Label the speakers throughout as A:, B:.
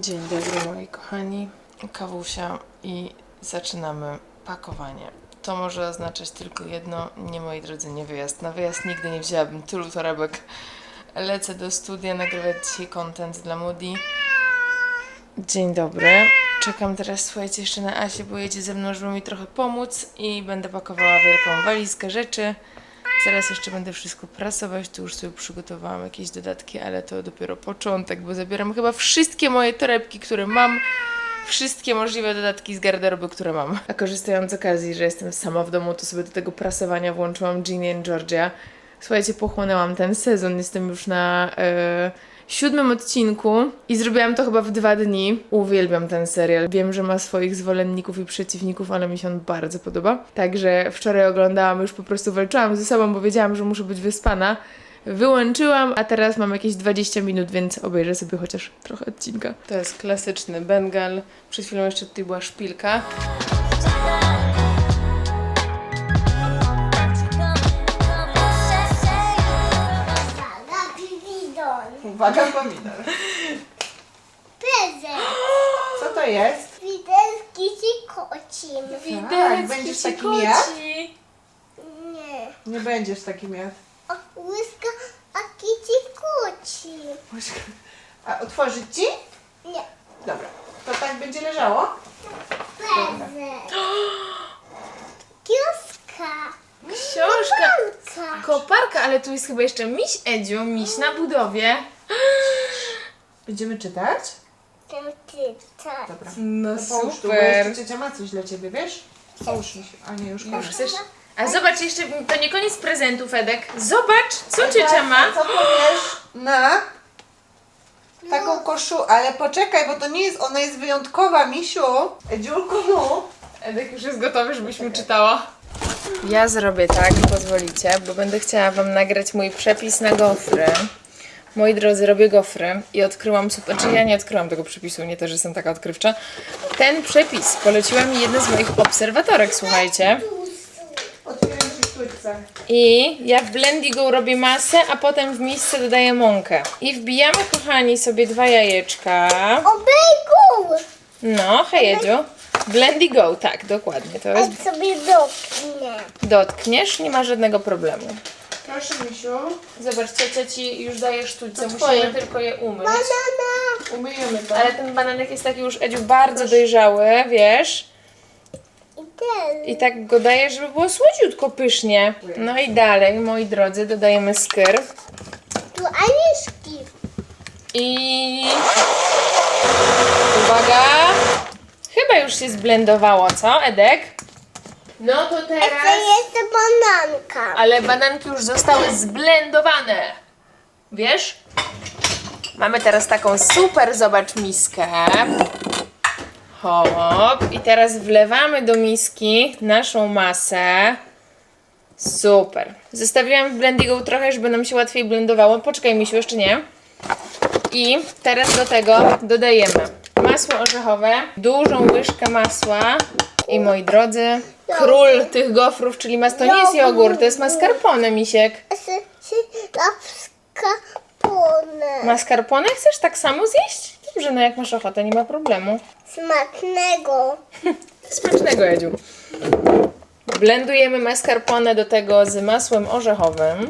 A: Dzień dobry moi kochani, kawusia i zaczynamy pakowanie. To może oznaczać tylko jedno, nie moi drodzy, nie wyjazd. Na wyjazd nigdy nie wzięłabym tylu torebek. Lecę do studia nagrywać dzisiaj content dla Moody. Dzień dobry. Czekam teraz, słuchajcie, jeszcze na Asię, bo jedzie ze mną, żeby mi trochę pomóc i będę pakowała wielką walizkę rzeczy. Zaraz jeszcze będę wszystko prasować, tu już sobie przygotowałam jakieś dodatki, ale to dopiero początek, bo zabieram chyba wszystkie moje torebki, które mam, wszystkie możliwe dodatki z garderoby, które mam. A korzystając z okazji, że jestem sama w domu, to sobie do tego prasowania włączyłam Ginny and Georgia. Słuchajcie, pochłonęłam ten sezon, jestem już na e, siódmym odcinku i zrobiłam to chyba w dwa dni. Uwielbiam ten serial. Wiem, że ma swoich zwolenników i przeciwników, ale mi się on bardzo podoba. Także wczoraj oglądałam, już po prostu walczyłam ze sobą, bo wiedziałam, że muszę być wyspana. Wyłączyłam, a teraz mam jakieś 20 minut, więc obejrzę sobie chociaż trochę odcinka. To jest klasyczny Bengal. Przed chwilą jeszcze tutaj była szpilka.
B: Uwaga, pomidor.
C: Prezent.
B: Co to jest?
C: Widelki ci kocim.
B: Tak, będziesz taki miał?
C: Nie.
B: Nie będziesz taki miał.
C: O, łyska, a kici koci.
B: A otworzyć ci?
C: Nie.
B: Dobra. To tak będzie leżało?
C: Prezent. Kioska.
A: Książka! Koparka, ale tu jest chyba jeszcze miś Edziu, miś na budowie.
B: Będziemy czytać?
C: Ten tyta.
B: Dobra.
A: No
B: To połóż tu, bo
A: super.
B: jeszcze ciocia ma coś dla ciebie, wiesz? Połóż mi się. A nie, już
A: Już
B: koniec.
A: chcesz? A zobacz jeszcze, to nie koniec prezentów, Edek. Zobacz, co ciocia ma.
B: A co powiesz na taką koszu? Ale poczekaj, bo to nie jest, ona jest wyjątkowa, misiu. Edziulku, no.
A: Edek już jest gotowy, żebyś mu czytała. Ja zrobię tak, pozwolicie, bo będę chciała Wam nagrać mój przepis na gofry. Moi drodzy, robię gofry i odkryłam super. Czy ja nie odkryłam tego przepisu, nie to, że jestem taka odkrywcza. Ten przepis poleciła mi jedna z moich obserwatorek, słuchajcie. I ja w Blendigo robię masę, a potem w misce dodaję mąkę. I wbijamy, kochani, sobie dwa jajeczka.
C: Obejgu.
A: No, hej Edziu. Blendigo, tak, dokładnie. To jest...
C: Sobie dotknę.
A: Dotkniesz, nie ma żadnego problemu.
B: Proszę, misiu.
A: Zobacz, ciocia ci już daje sztućce,
B: To
A: musimy
B: twoje.
A: tylko je umyć.
C: Banana.
B: Umyjemy to.
A: Ale ten bananek jest taki już, Edziu, bardzo dojrzały, wiesz?
C: I ten.
A: I tak go daję, żeby było słodziutko, pysznie. No i dalej, moi drodzy, dodajemy skyr.
C: Tu Aniszki.
A: I... Uwaga! Chyba już się zblendowało, co, Edek? No to
C: To
A: teraz...
C: jest bananka.
A: Ale bananki już zostały zblendowane. Wiesz? Mamy teraz taką super, zobacz, miskę. Hop. I teraz wlewamy do miski naszą masę. Super. Zostawiłam w blendigu trochę, żeby nam się łatwiej blendowało. Poczekaj, misiu, jeszcze nie. I teraz do tego dodajemy masło orzechowe, dużą łyżkę masła i moi drodzy, król tych gofrów, czyli mas to nie jest jogurt, to jest mascarpone, misiek.
C: Lapskapone.
A: Mascarpone chcesz tak samo zjeść? Dobrze, no jak masz ochotę, nie ma problemu.
C: Smacznego.
A: Smacznego, Edziu. Blendujemy mascarpone do tego z masłem orzechowym.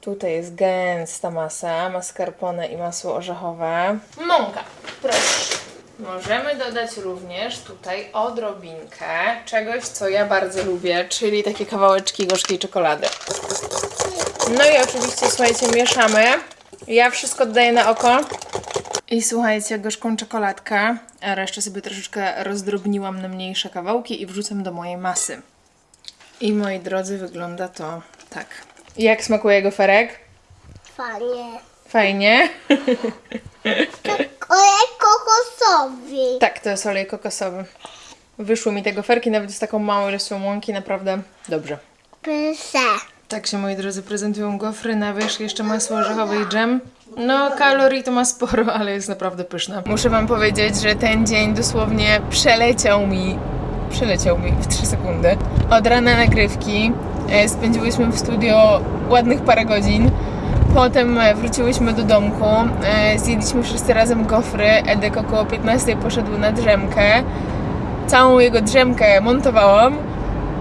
A: Tutaj jest gęsta masa, mascarpone i masło orzechowe. Mąka, proszę. Możemy dodać również tutaj odrobinkę czegoś, co ja bardzo lubię, czyli takie kawałeczki gorzkiej czekolady. No i oczywiście, słuchajcie, mieszamy. Ja wszystko dodaję na oko. I słuchajcie, gorzką czekoladkę, a resztę sobie troszeczkę rozdrobniłam na mniejsze kawałki i wrzucam do mojej masy. I moi drodzy, wygląda to tak. Jak smakuje goferek?
C: Fajnie.
A: Fajnie.
C: Olej kokosowy.
A: tak, to jest olej kokosowy. Wyszły mi te goferki nawet z taką małą ilością łąki, naprawdę dobrze.
C: Pysze.
A: Tak się, moi drodzy, prezentują gofry, na wierzch jeszcze masło orzechowe i dżem. No, kalorii to ma sporo, ale jest naprawdę pyszne. Muszę wam powiedzieć, że ten dzień dosłownie przeleciał mi, przeleciał mi w 3 sekundy. Od rana nagrywki, e, spędziłyśmy w studio ładnych parę godzin. Potem e, wróciłyśmy do domku, e, zjedliśmy wszyscy razem gofry, Edek około 15 poszedł na drzemkę. Całą jego drzemkę montowałam.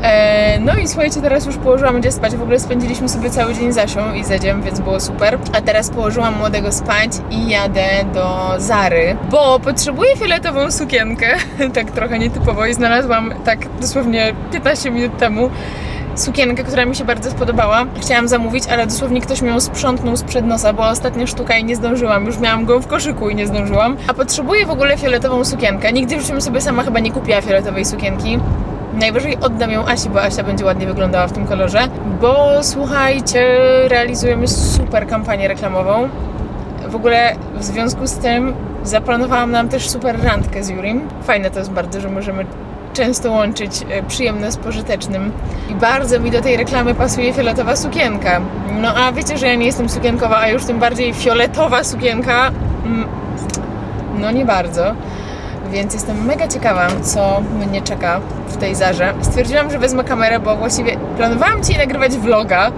A: E, No i słuchajcie, teraz już położyłam gdzie spać. W ogóle spędziliśmy sobie cały dzień z Asią i Zedziem, więc było super. A teraz położyłam młodego spać i jadę do Zary, bo potrzebuję fioletową sukienkę, tak trochę nietypowo i znalazłam tak dosłownie 15 minut temu sukienkę, która mi się bardzo spodobała. Chciałam zamówić, ale dosłownie ktoś mi ją sprzątnął sprzed nosa, bo ostatnia sztuka i nie zdążyłam. Już miałam go w koszyku i nie zdążyłam. A potrzebuję w ogóle fioletową sukienkę. Nigdy w życiu sobie sama chyba nie kupiła fioletowej sukienki. Najwyżej oddam ją Asi, bo Asia będzie ładnie wyglądała w tym kolorze. Bo słuchajcie, realizujemy super kampanię reklamową. W ogóle w związku z tym zaplanowałam nam też super randkę z Jurim. Fajne to jest bardzo, że możemy często łączyć e, przyjemne z pożytecznym. I bardzo mi do tej reklamy pasuje fioletowa sukienka. No a wiecie, że ja nie jestem sukienkowa, a już tym bardziej fioletowa sukienka. mm, No nie bardzo. Więc jestem mega ciekawa, co mnie czeka w tej zarze. Stwierdziłam, że wezmę kamerę, bo właściwie planowałam Ci nagrywać vloga,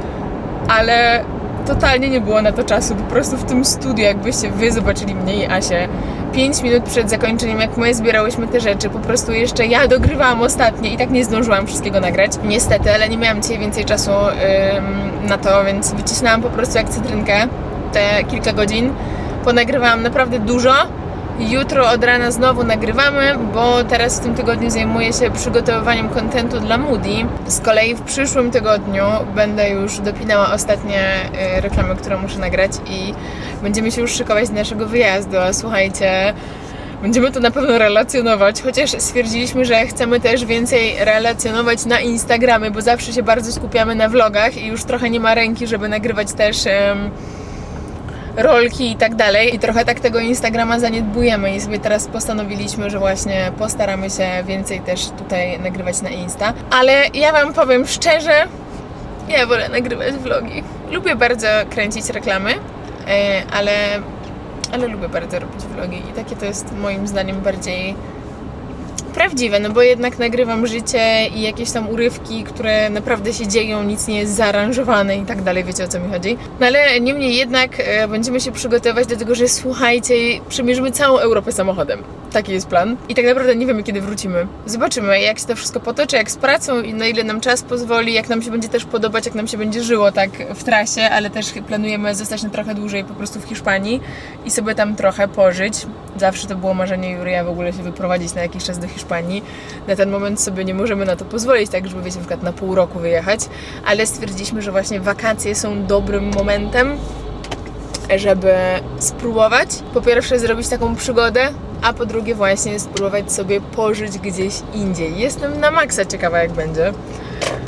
A: ale totalnie nie było na to czasu. Po prostu w tym studiu, jakbyście Wy zobaczyli mnie i Asię, 5 minut przed zakończeniem, jak my zbierałyśmy te rzeczy, po prostu jeszcze ja dogrywałam ostatnie i tak nie zdążyłam wszystkiego nagrać. Niestety, ale nie miałam dzisiaj więcej czasu ym, na to, więc wycisnęłam po prostu jak cytrynkę te kilka godzin. Ponagrywałam naprawdę dużo. Jutro od rana znowu nagrywamy, bo teraz w tym tygodniu zajmuję się przygotowywaniem kontentu dla Moody. Z kolei w przyszłym tygodniu będę już dopinała ostatnie y, reklamy, które muszę nagrać i będziemy się już szykować do naszego wyjazdu. A słuchajcie, Będziemy to na pewno relacjonować, chociaż stwierdziliśmy, że chcemy też więcej relacjonować na Instagramie, bo zawsze się bardzo skupiamy na vlogach i już trochę nie ma ręki, żeby nagrywać też em, rolki i tak dalej. I trochę tak tego Instagrama zaniedbujemy i sobie teraz postanowiliśmy, że właśnie postaramy się więcej też tutaj nagrywać na Insta. Ale ja Wam powiem szczerze, ja wolę nagrywać vlogi. Lubię bardzo kręcić reklamy, e, ale, ale lubię bardzo robić vlogi i takie to jest moim zdaniem bardziej prawdziwe, no bo jednak nagrywam życie i jakieś tam urywki, które naprawdę się dzieją, nic nie jest zaaranżowane i tak dalej, wiecie o co mi chodzi. No ale niemniej jednak e, będziemy się przygotowywać do tego, że słuchajcie, przemierzymy całą Europę samochodem. Taki jest plan. I tak naprawdę nie wiemy, kiedy wrócimy. Zobaczymy, jak się to wszystko potoczy, jak z pracą i na ile nam czas pozwoli, jak nam się będzie też podobać, jak nam się będzie żyło tak w trasie, ale też planujemy zostać na trochę dłużej po prostu w Hiszpanii i sobie tam trochę pożyć. Zawsze to było marzenie Jurija w ogóle się wyprowadzić na jakiś czas do Hiszpanii. Na ten moment sobie nie możemy na to pozwolić, tak żeby wiecie, na przykład na pół roku wyjechać, ale stwierdziliśmy, że właśnie wakacje są dobrym momentem, żeby spróbować po pierwsze zrobić taką przygodę, a po drugie właśnie spróbować sobie pożyć gdzieś indziej. Jestem na maksa ciekawa jak będzie.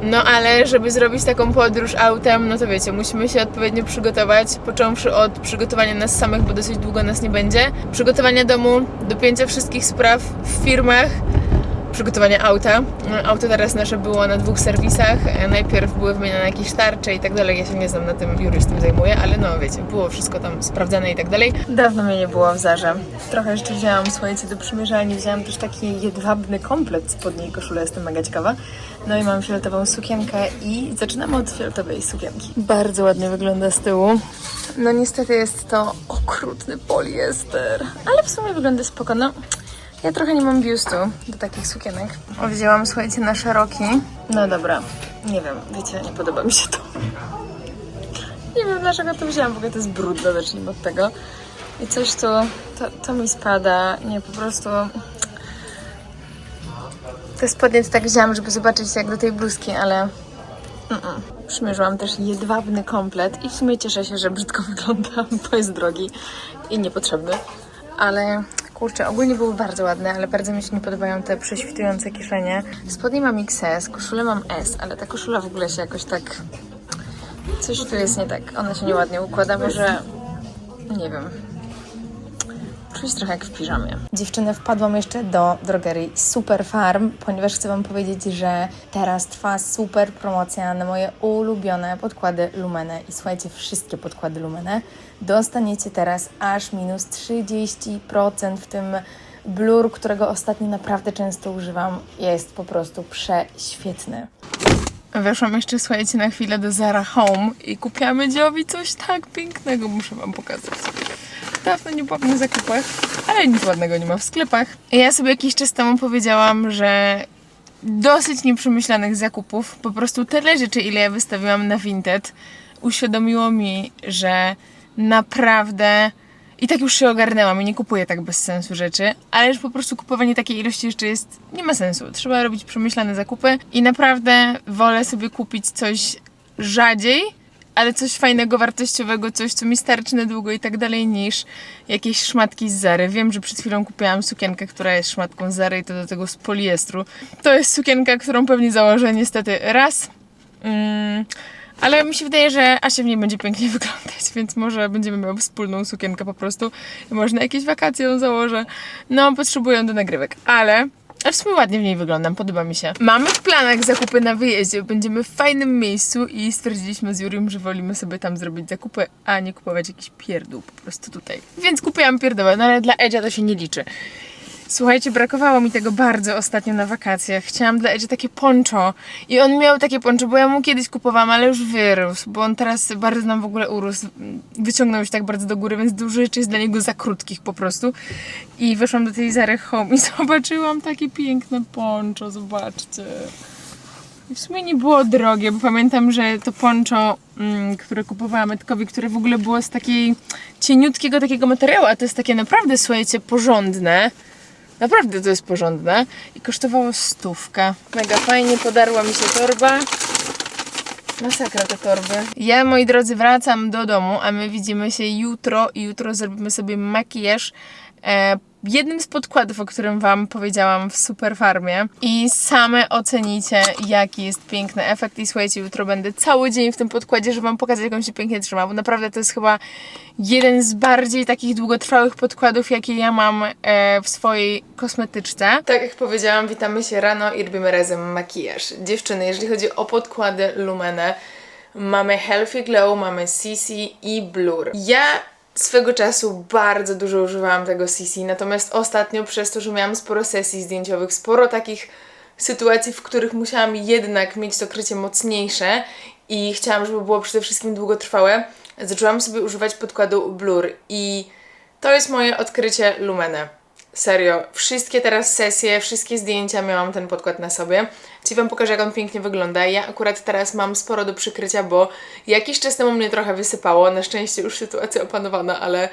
A: No ale żeby zrobić taką podróż autem, no to wiecie, musimy się odpowiednio przygotować, począwszy od przygotowania nas samych, bo dosyć długo nas nie będzie, przygotowania domu, dopięcia wszystkich spraw w firmach, przygotowania auta. Auto teraz nasze było na dwóch serwisach. Najpierw były wymieniane jakieś tarcze i tak dalej. Ja się nie znam na tym, Jury się tym zajmuje, ale no wiecie, było wszystko tam sprawdzane i tak dalej. Dawno mnie nie było w Zarze. Trochę jeszcze wzięłam, słuchajcie, do przymierzalni. Wzięłam też taki jedwabny komplet spodniej koszulę, jestem mega ciekawa. No i mam fioletową sukienkę i zaczynamy od fioletowej sukienki. Bardzo ładnie wygląda z tyłu. No niestety jest to okrutny poliester, ale w sumie wygląda spoko. No, ja trochę nie mam biustu do takich sukienek. Wzięłam, słuchajcie, na szeroki. No dobra, nie wiem, wiecie, nie podoba mi się to. Nie wiem dlaczego to wzięłam, w ogóle to jest brudne, zacznijmy od tego. I coś tu, to, to mi spada, nie, po prostu... Te spodnie to tak wzięłam, żeby zobaczyć jak do tej bluzki, ale... Mm-mm. Przymierzyłam też jedwabny komplet i w sumie cieszę się, że brzydko wygląda, bo jest drogi i niepotrzebny. Ale kurczę, ogólnie były bardzo ładne, ale bardzo mi się nie podobają te prześwitujące kieszenie. Spodnie mam XS, koszulę mam S, ale ta koszula w ogóle się jakoś tak... Coś tu jest nie tak, ona się nieładnie układa, może... Nie wiem. Czuć trochę jak w piżamie.
D: Dziewczyny, wpadłam jeszcze do drogerii Super Farm, ponieważ chcę Wam powiedzieć, że teraz trwa super promocja na moje ulubione podkłady Lumene. I słuchajcie, wszystkie podkłady Lumene dostaniecie teraz aż minus 30%, w tym blur, którego ostatnio naprawdę często używam, jest po prostu prześwietny.
A: Weszłam jeszcze, słuchajcie, na chwilę do Zara Home i kupiłam Edziowi coś tak pięknego, muszę wam pokazać. Dawno nie byłam na zakupach, ale nic ładnego nie ma w sklepach. Ja sobie jakiś czas temu powiedziałam, że dosyć nieprzemyślanych zakupów, po prostu tyle rzeczy, ile ja wystawiłam na Vinted, uświadomiło mi, że naprawdę i tak już się ogarnęłam i nie kupuję tak bez sensu rzeczy, ale już po prostu kupowanie takiej ilości jeszcze jest, nie ma sensu. Trzeba robić przemyślane zakupy i naprawdę wolę sobie kupić coś rzadziej, ale coś fajnego, wartościowego, coś, co mi starczy na długo i tak dalej, niż jakieś szmatki z Zary. Wiem, że przed chwilą kupiłam sukienkę, która jest szmatką z Zary i to do tego z poliestru. To jest sukienka, którą pewnie założę niestety raz. Mm, ale mi się wydaje, że Asia w niej będzie pięknie wyglądać, więc może będziemy miały wspólną sukienkę po prostu. Może na jakieś wakacje ją założę. No, potrzebuję do nagrywek, ale... Ale w sumie ładnie w niej wyglądam, podoba mi się. Mamy w planach zakupy na wyjeździe, będziemy w fajnym miejscu i stwierdziliśmy z Jurim, że wolimy sobie tam zrobić zakupy, a nie kupować jakiś pierdół po prostu tutaj. Więc kupiłam pierdołę, no ale dla Edzia to się nie liczy. Słuchajcie, brakowało mi tego bardzo ostatnio na wakacjach. Chciałam dla Edzie takie poncho i on miał takie poncho, bo ja mu kiedyś kupowałam, ale już wyrósł, bo on teraz bardzo nam w ogóle urósł. Wyciągnął się tak bardzo do góry, więc dużo rzeczy jest dla niego za krótkich po prostu. I weszłam do tej Zary Home i zobaczyłam takie piękne poncho, zobaczcie. I w sumie nie było drogie, bo pamiętam, że to poncho, mm, które kupowałam Edkowi, które w ogóle było z takiej cieniutkiego takiego materiału, a to jest takie naprawdę, słuchajcie, porządne. Naprawdę to jest porządne i kosztowało stówkę. Mega fajnie, podarła mi się torba. Masakra te torby. Ja, moi drodzy, wracam do domu, a my widzimy się jutro i jutro zrobimy sobie makijaż e, jednym z podkładów, o którym Wam powiedziałam w Superfarmie i same ocenicie, jaki jest piękny efekt i słuchajcie, jutro będę cały dzień w tym podkładzie, żeby Wam pokazać, jak on się pięknie trzyma, bo naprawdę to jest chyba jeden z bardziej takich długotrwałych podkładów, jakie ja mam e, w swojej kosmetyczce. Tak jak powiedziałam, witamy się rano i robimy razem makijaż. Dziewczyny, jeżeli chodzi o podkłady Lumene, mamy Healthy Glow, mamy CC i Blur. Ja swego czasu bardzo dużo używałam tego CC, natomiast ostatnio przez to, że miałam sporo sesji zdjęciowych, sporo takich sytuacji, w których musiałam jednak mieć to krycie mocniejsze i chciałam, żeby było przede wszystkim długotrwałe, zaczęłam sobie używać podkładu Blur i to jest moje odkrycie Lumene. Serio, wszystkie teraz sesje, wszystkie zdjęcia miałam ten podkład na sobie. Ci Wam pokażę, jak on pięknie wygląda. Ja akurat teraz mam sporo do przykrycia, bo jakiś czas temu mnie trochę wysypało. Na szczęście już sytuacja opanowana, ale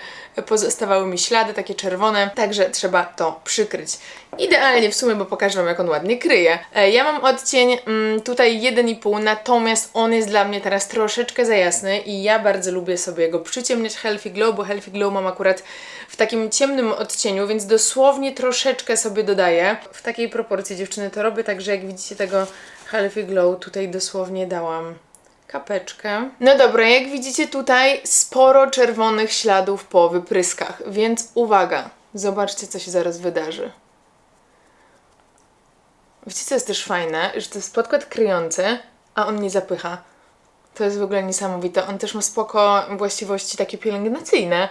A: pozostawały mi ślady takie czerwone, także trzeba to przykryć. Idealnie w sumie, bo pokażę Wam, jak on ładnie kryje. E, Ja mam odcień mm, tutaj 1,5, natomiast on jest dla mnie teraz troszeczkę za jasny i ja bardzo lubię sobie go przyciemniać Healthy Glow, bo Healthy Glow mam akurat takim ciemnym odcieniu, więc dosłownie troszeczkę sobie dodaję. W takiej proporcji dziewczyny to robię, także jak widzicie tego Healthy Glow tutaj dosłownie dałam kapeczkę. No dobra, jak widzicie tutaj sporo czerwonych śladów po wypryskach, więc uwaga, zobaczcie co się zaraz wydarzy. Wiecie co jest też fajne? Że to jest podkład kryjący, a on nie zapycha. To jest w ogóle niesamowite. On też ma spoko właściwości takie pielęgnacyjne.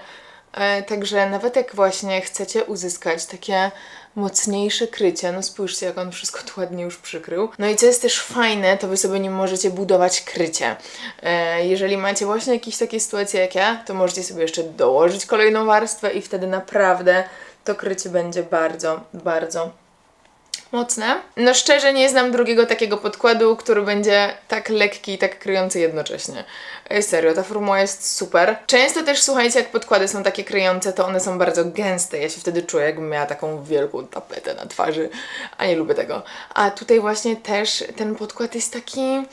A: E, także nawet jak właśnie chcecie uzyskać takie mocniejsze krycie, no spójrzcie jak on wszystko tu ładnie już przykrył. No i co jest też fajne, to wy sobie nie możecie budować krycie. Jeżeli macie właśnie jakieś takie sytuacje jak ja, to możecie sobie jeszcze dołożyć kolejną warstwę i wtedy naprawdę to krycie będzie bardzo, bardzo mocne. No szczerze nie znam drugiego takiego podkładu, który będzie tak lekki i tak kryjący jednocześnie. Ej, serio, ta formuła jest super. Często też słuchajcie, jak podkłady są takie kryjące, to one są bardzo gęste. Ja się wtedy czuję, jakbym miała taką wielką tapetę na twarzy, a nie lubię tego. A tutaj właśnie też ten podkład jest taki...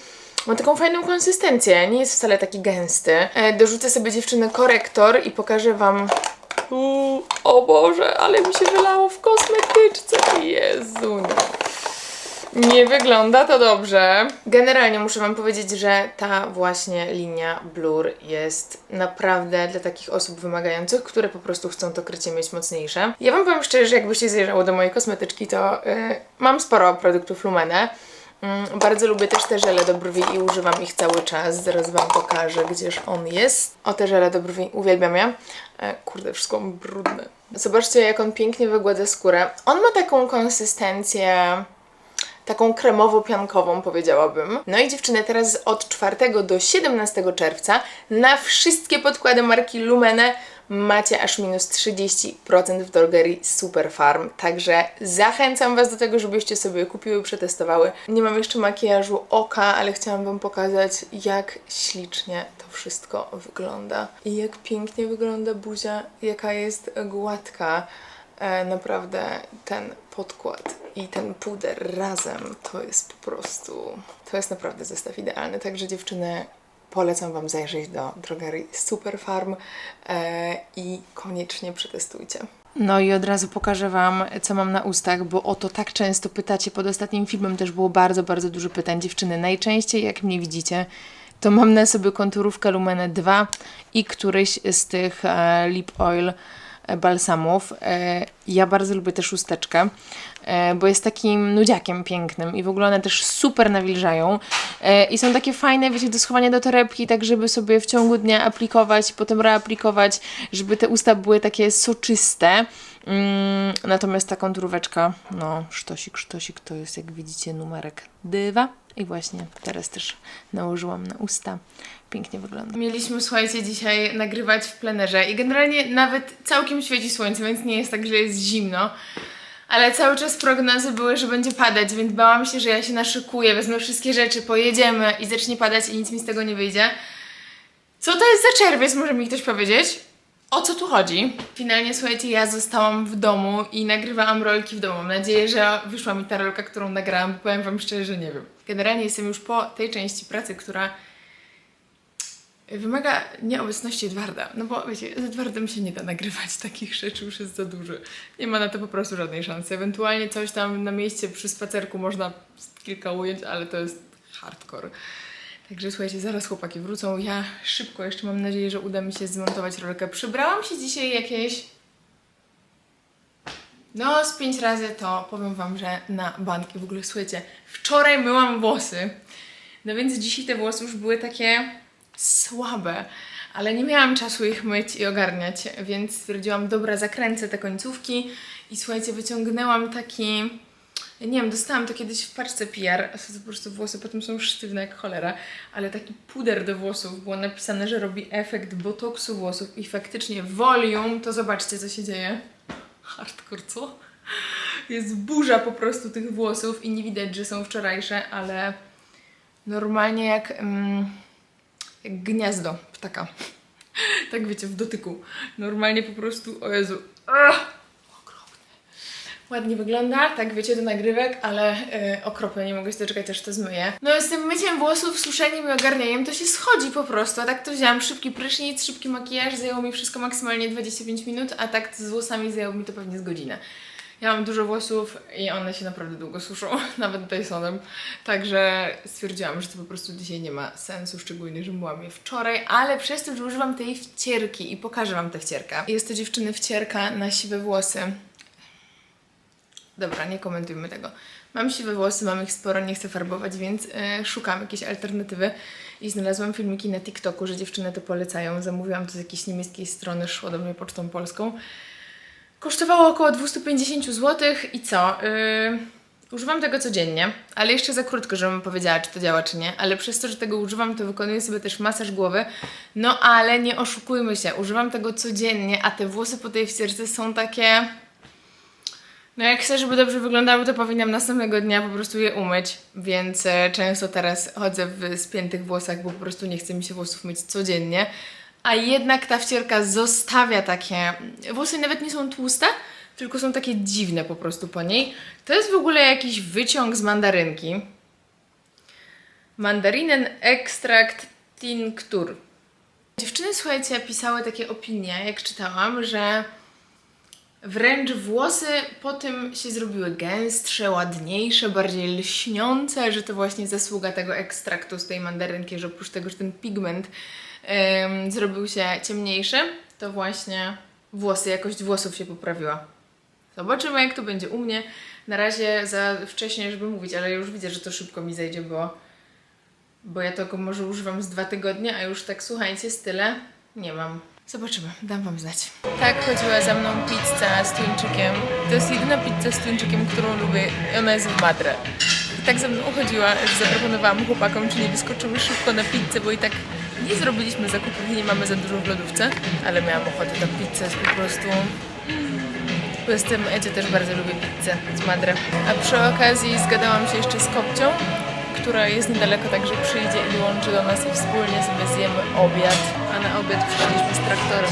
A: Ma taką fajną konsystencję, nie jest wcale taki gęsty. E, dorzucę sobie dziewczyny korektor i pokażę Wam Uuu, o Boże, ale mi się wylało w kosmetyczce. Jezu. Nie wygląda to dobrze. Generalnie muszę Wam powiedzieć, że ta właśnie linia Blur jest naprawdę dla takich osób wymagających, które po prostu chcą to krycie mieć mocniejsze. Ja Wam powiem szczerze, że jakbyście zajrzało do mojej kosmetyczki, to yy, mam sporo produktów Lumene. Mm, Bardzo lubię też te żele do brwi i używam ich cały czas. Zaraz Wam pokażę, gdzież on jest. O, te żele do brwi, uwielbiam je. Kurde, wszystko brudne. Zobaczcie, jak on pięknie wygładza skórę. On ma taką konsystencję taką kremowo-piankową powiedziałabym. No i dziewczyny, teraz od 4 do 17 czerwca na wszystkie podkłady marki Lumene macie aż minus 30% w drogerii Superfarm. Także zachęcam Was do tego, żebyście sobie kupiły, przetestowały. Nie mam jeszcze makijażu oka, ale chciałam Wam pokazać, jak ślicznie to wszystko wygląda. I jak pięknie wygląda buzia, jaka jest gładka. E, naprawdę ten podkład i ten puder razem to jest po prostu, to jest naprawdę zestaw idealny. Także dziewczyny, polecam Wam zajrzeć do drogerii Superfarm e, i koniecznie przetestujcie. No i od razu pokażę Wam, co mam na ustach, bo o to tak często pytacie. Pod ostatnim filmem też było bardzo, bardzo dużo pytań. Dziewczyny, najczęściej jak mnie widzicie, to mam na sobie konturówkę Lumene 2 i któryś z tych e, lip oil e, balsamów. Ja bardzo lubię tę szósteczkę, bo jest takim nudziakiem pięknym i w ogóle one też super nawilżają e, i są takie fajne, wiecie, do schowania do torebki, tak żeby sobie w ciągu dnia aplikować, potem reaplikować, żeby te usta były takie soczyste. Mm, natomiast ta konturóweczka, no sztosik, sztosik, to jest jak widzicie numerek dwa i właśnie teraz też nałożyłam na usta. Pięknie wygląda. Mieliśmy, słuchajcie, dzisiaj nagrywać w plenerze i generalnie nawet całkiem świeci słońce, więc nie jest tak, że jest zimno. Ale cały czas prognozy były, że będzie padać, więc bałam się, że ja się naszykuję, wezmę wszystkie rzeczy, pojedziemy i zacznie padać i nic mi z tego nie wyjdzie. Co to jest za czerwiec, może mi ktoś powiedzieć? O co tu chodzi? Finalnie, słuchajcie, ja zostałam w domu i nagrywałam rolki w domu. Mam nadzieję, że wyszła mi ta rolka, którą nagrałam, bo powiem Wam szczerze, że nie wiem. Generalnie jestem już po tej części pracy, która wymaga nieobecności Edwarda. No bo wiecie, z Edwardem się nie da nagrywać takich rzeczy, już jest za dużo. Nie ma na to po prostu żadnej szansy. Ewentualnie coś tam na mieście przy spacerku można kilka ujęć, ale to jest hardcore. Także słuchajcie, zaraz chłopaki wrócą. Ja szybko jeszcze mam nadzieję, że uda mi się zmontować rolkę. Przybrałam się dzisiaj jakieś. No, z pięć razy to powiem Wam, że na banki. W ogóle słuchajcie, wczoraj myłam włosy. No więc dzisiaj te włosy już były takie słabe, ale nie miałam czasu ich myć i ogarniać, więc stwierdziłam, dobra, zakręcę te końcówki i słuchajcie, wyciągnęłam taki nie wiem, dostałam to kiedyś w paczce PR, po prostu włosy potem są sztywne jak cholera, ale taki puder do włosów, było napisane, że robi efekt botoksu włosów i faktycznie volume, to zobaczcie co się dzieje. Hardcore, co? Jest burza po prostu tych włosów i nie widać, że są wczorajsze, ale normalnie jak, mm, jak gniazdo ptaka. Tak wiecie, w dotyku. Normalnie po prostu, o Jezu. Ach! Ładnie wygląda, tak wiecie, do nagrywek, ale yy, okropne, nie mogę się doczekać, aż to zmyję. No z tym myciem włosów, suszeniem i ogarnianiem to się schodzi po prostu, a tak to wzięłam szybki prysznic, szybki makijaż, zajęło mi wszystko maksymalnie 25 minut, a tak z włosami zajęło mi to pewnie z godzinę. Ja mam dużo włosów i one się naprawdę długo suszą, nawet Dysonem, także stwierdziłam, że to po prostu dzisiaj nie ma sensu, szczególnie, że byłam je wczoraj, ale przez to, że używam tej wcierki i pokażę Wam tę wcierkę. Jest to dziewczyny wcierka na siwe włosy. Dobra, nie komentujmy tego. Mam siwe włosy, mam ich sporo, nie chcę farbować, więc e, szukam jakiejś alternatywy i znalazłam filmiki na TikToku, że dziewczyny to polecają. Zamówiłam to z jakiejś niemieckiej strony, szło do mnie pocztą polską. Kosztowało około 250 zł i co? Yy, używam tego codziennie, ale jeszcze za krótko, żebym powiedziała, czy to działa, czy nie. Ale przez to, że tego używam, to wykonuję sobie też masaż głowy. No ale nie oszukujmy się, używam tego codziennie, a te włosy po tej wcierce są takie... No jak chcę, żeby dobrze wyglądały, to powinnam następnego dnia po prostu je umyć, więc e, często teraz chodzę w spiętych włosach, bo po prostu nie chce mi się włosów myć codziennie. A jednak ta wcierka zostawia takie... Włosy nawet nie są tłuste, tylko są takie dziwne po prostu po niej. To jest w ogóle jakiś wyciąg z mandarynki. Mandarinen ekstrakt tinctur. Dziewczyny, słuchajcie, pisały takie opinie, jak czytałam, że Wręcz włosy po tym się zrobiły gęstsze, ładniejsze, bardziej lśniące, że to właśnie zasługa tego ekstraktu z tej mandarynki, że oprócz tego, że ten pigment zrobił się ciemniejszy, to właśnie włosy, jakość włosów się poprawiła. Zobaczymy jak to będzie u mnie. Na razie za wcześnie, żeby mówić, ale już widzę, że to szybko mi zejdzie, bo, bo ja tego może używam z dwa tygodnie, a już tak słuchajcie, z tyle nie mam. Zobaczymy, dam Wam znać. Tak chodziła za mną pizza z tuńczykiem. To jest jedyna pizza z tuńczykiem, którą lubię. i Ona jest w madre. tak ze mną uchodziła, że zaproponowałam chłopakom, czy nie wyskoczymy szybko na pizzę, bo i tak nie zrobiliśmy zakupów nie mamy za dużo w lodówce, ale miałam ochotę, pizza jest po prostu... Poza tym Edzie też bardzo lubię pizzę z Madre. A przy okazji zgadałam się jeszcze z Kopcią, która jest niedaleko, także przyjdzie i dołączy do nas i wspólnie sobie zjemy obiad. A na obiad przyszliśmy z traktorem.